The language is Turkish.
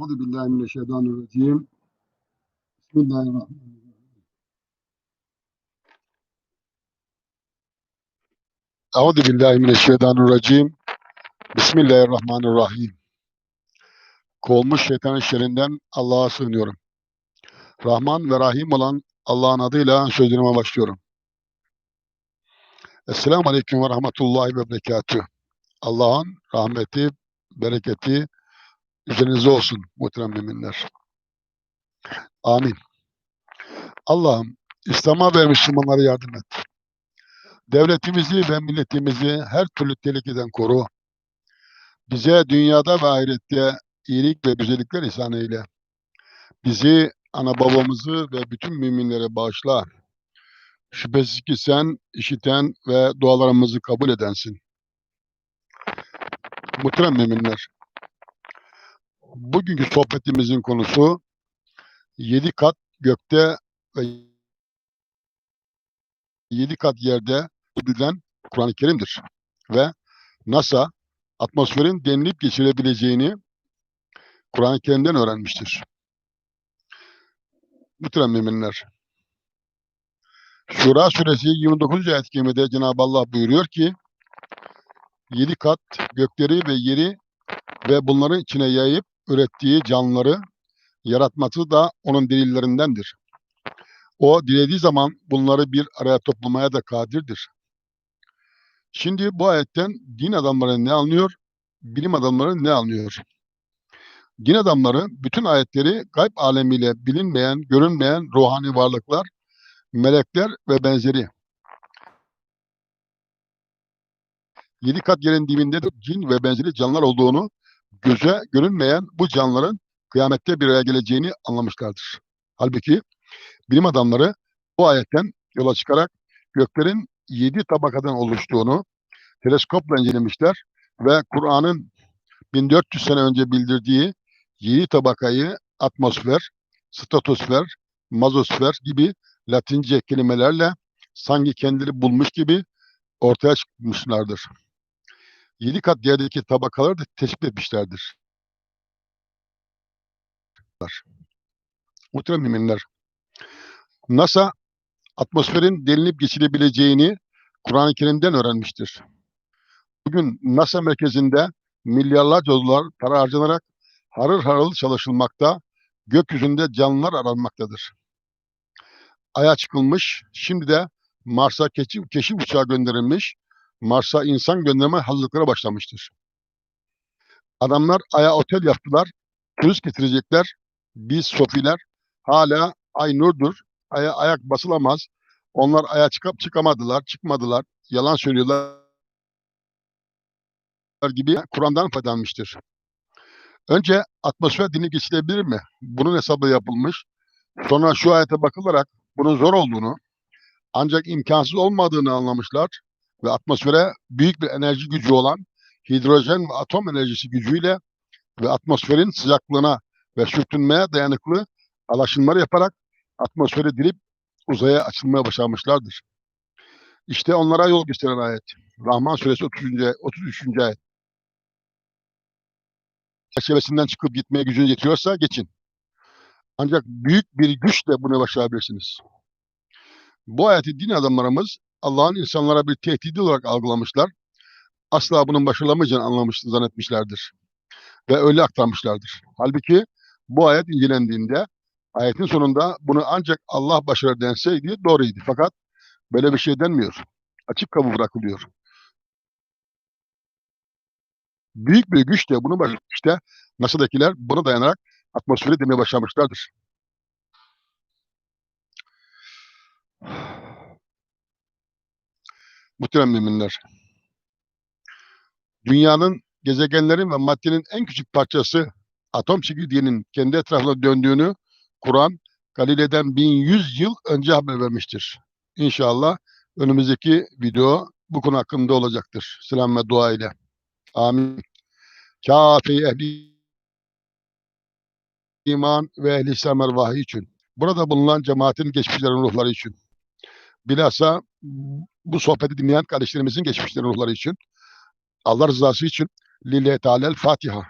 Euzu billahi mineşşeytanirracim. Bismillahirrahmanirrahim. Euzu billahi mineşşeytanirracim. Bismillahirrahmanirrahim. Kovulmuş şeytanın şerrinden Allah'a sığınıyorum. Rahman ve Rahim olan Allah'ın adıyla sözlerime başlıyorum. Esselamu Aleyküm ve Rahmetullahi ve Berekatüh. Allah'ın rahmeti, bereketi üzerinize olsun muhterem müminler. Amin. Allah'ım İslam'a ve Müslümanlara yardım et. Devletimizi ve milletimizi her türlü tehlikeden koru. Bize dünyada ve ahirette iyilik ve güzellikler ihsan eyle. Bizi, ana babamızı ve bütün müminlere bağışla. Şüphesiz ki sen işiten ve dualarımızı kabul edensin. Muhterem müminler, bugünkü sohbetimizin konusu yedi kat gökte ve yedi kat yerde bildiren Kur'an-ı Kerim'dir. Ve NASA atmosferin denilip geçirebileceğini Kur'an-ı Kerim'den öğrenmiştir. Muhterem müminler. Şura suresi 29. ayet-i kerimede Cenab-ı Allah buyuruyor ki yedi kat gökleri ve yeri ve bunların içine yayıp ürettiği canlıları yaratması da onun delillerindendir. O dilediği zaman bunları bir araya toplamaya da kadirdir. Şimdi bu ayetten din adamları ne anlıyor, bilim adamları ne anlıyor? Din adamları bütün ayetleri gayb alemiyle bilinmeyen, görünmeyen ruhani varlıklar, melekler ve benzeri. Yedi kat yerin dibinde de cin ve benzeri canlılar olduğunu, göze görünmeyen bu canlıların kıyamette bir araya geleceğini anlamışlardır. Halbuki bilim adamları bu ayetten yola çıkarak göklerin yedi tabakadan oluştuğunu teleskopla incelemişler ve Kur'an'ın 1400 sene önce bildirdiği yedi tabakayı atmosfer, statosfer, mazosfer gibi latince kelimelerle sanki kendileri bulmuş gibi ortaya çıkmışlardır. Yedi kat yerdeki tabakaları da tespit etmişlerdir. Muhterem müminler, NASA atmosferin delinip geçilebileceğini Kur'an-ı Kerim'den öğrenmiştir. Bugün NASA merkezinde milyarlarca dolar para harcanarak harıl harıl çalışılmakta, gökyüzünde canlılar aranmaktadır. Ay'a çıkılmış, şimdi de Mars'a keşif, keşif uçağı gönderilmiş, Mars'a insan gönderme hazırlıkları başlamıştır. Adamlar Ay'a otel yaptılar, turist getirecekler, biz sofiler hala Ay nurdur, Ay'a ayak basılamaz, onlar Ay'a çıkıp çıkamadılar, çıkmadılar, yalan söylüyorlar gibi Kur'an'dan faydalanmıştır. Önce atmosfer dini geçilebilir mi? Bunun hesabı yapılmış. Sonra şu ayete bakılarak bunun zor olduğunu, ancak imkansız olmadığını anlamışlar ve atmosfere büyük bir enerji gücü olan hidrojen ve atom enerjisi gücüyle ve atmosferin sıcaklığına ve sürtünmeye dayanıklı alaşımlar yaparak atmosferi dilip uzaya açılmaya başarmışlardır. İşte onlara yol gösteren ayet. Rahman suresi 33. 33. ayet. Çerçevesinden çıkıp gitmeye gücünüz yetiyorsa geçin. Ancak büyük bir güçle bunu başarabilirsiniz. Bu ayeti din adamlarımız Allah'ın insanlara bir tehdidi olarak algılamışlar. Asla bunun başarılamayacağını anlamış, zannetmişlerdir. Ve öyle aktarmışlardır. Halbuki bu ayet incelendiğinde ayetin sonunda bunu ancak Allah başarır denseydi doğruydu. Fakat böyle bir şey denmiyor. Açık kapı bırakılıyor. Büyük bir güçle bunu baş işte NASA'dakiler buna dayanarak atmosferi demeye başlamışlardır. Muhterem müminler. Dünyanın, gezegenlerin ve maddenin en küçük parçası atom çekirdeğinin kendi etrafında döndüğünü Kur'an Galile'den 1100 yıl önce haber vermiştir. İnşallah önümüzdeki video bu konu hakkında olacaktır. Selam ve dua ile. Amin. Kafi ehli iman ve ehli vahiy için. Burada bulunan cemaatin geçmişlerin ruhları için. Bilhassa bu sohbeti dinleyen kardeşlerimizin geçmişlerin ruhları için. Allah rızası için Lillahi Teala Fatiha.